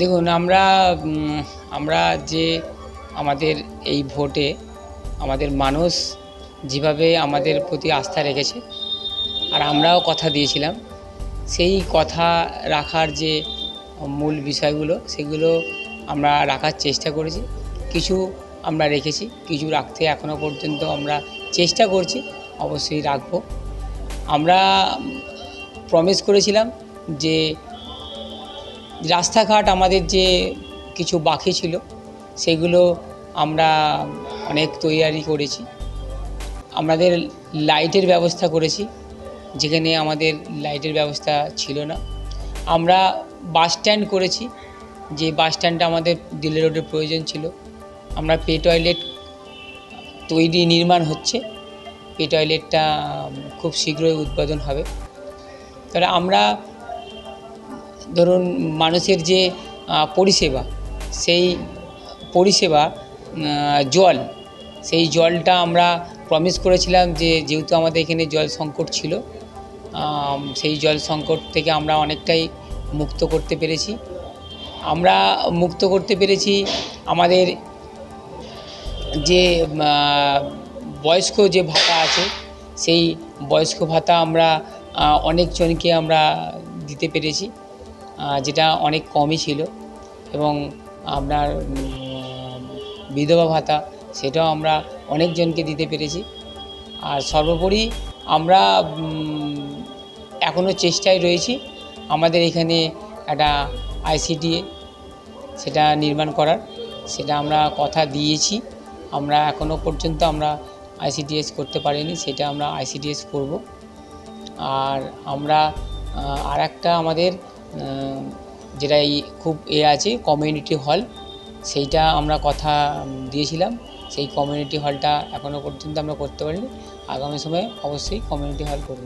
দেখুন, আমরা আমরা যে আমাদের এই ভোটে আমাদের মানুষ যেভাবে আমাদের প্রতি আস্থা রেখেছে, আর আমরাও কথা দিয়েছিলাম, সেই কথা রাখার যে মূল বিষয়গুলো, সেগুলো আমরা রাখার চেষ্টা করেছি। কিছু আমরা রেখেছি, কিছু রাখতে এখনও পর্যন্ত আমরা চেষ্টা করছি, অবশ্যই রাখব। আমরা প্রমিস করেছিলাম যে রাস্তাঘাট আমাদের যে কিছু বাকি ছিল, সেগুলো আমরা অনেক তৈয়ারি করেছি। আমাদের লাইটের ব্যবস্থা করেছি, যেখানে আমাদের লাইটের ব্যবস্থা ছিল না। আমরা বাস স্ট্যান্ড করেছি, যে বাস স্ট্যান্ডটা আমাদের দিল্লি রোডের প্রয়োজন ছিল। আমরা পে টয়লেট তৈরি নির্মাণ হচ্ছে, পে টয়লেটটা খুব শীঘ্রই উদ্বোধন হবে। তাহলে আমরা ধরুন মানুষের যে পরিষেবা, সেই পরিষেবা জল, সেই জলটা আমরা প্রমিস করেছিলাম যে, যেহেতু আমাদের এখানে জল সংকট ছিল সেই জল সংকট থেকে আমরা অনেকটাই মুক্ত করতে পেরেছি। আমরা মুক্ত করতে পেরেছি আমাদের যে বয়স্ক যে ভাতা আছে, সেই বয়স্ক ভাতা আমরা অনেকজনকে আমরা দিতে পেরেছি। যেটা অনেক কমই ছিল। এবং আপনার বিধবা ভাতা, সেটাও আমরা অনেকজনকে দিতে পেরেছি। আর সর্বোপরি আমরা এখনও চেষ্টায় রয়েছি আমাদের এখানে একটা আইসিডিএ সেটা নির্মাণ করার। সেটা আমরা কথা দিয়েছি। আমরা এখনও পর্যন্ত আমরা আইসিডিএস করতে পারিনি, সেটা আমরা আইসিডিএস করব। আর আমরা আর একটা আমাদের যেটা এই খুব এ আছে কমিউনিটি হল সেইটা আমরা কথা দিয়েছিলাম। সেই কমিউনিটি হলটা এখনও পর্যন্ত আমরা করতে পারিনি। আগামী সময়ে অবশ্যই কমিউনিটি হল করব।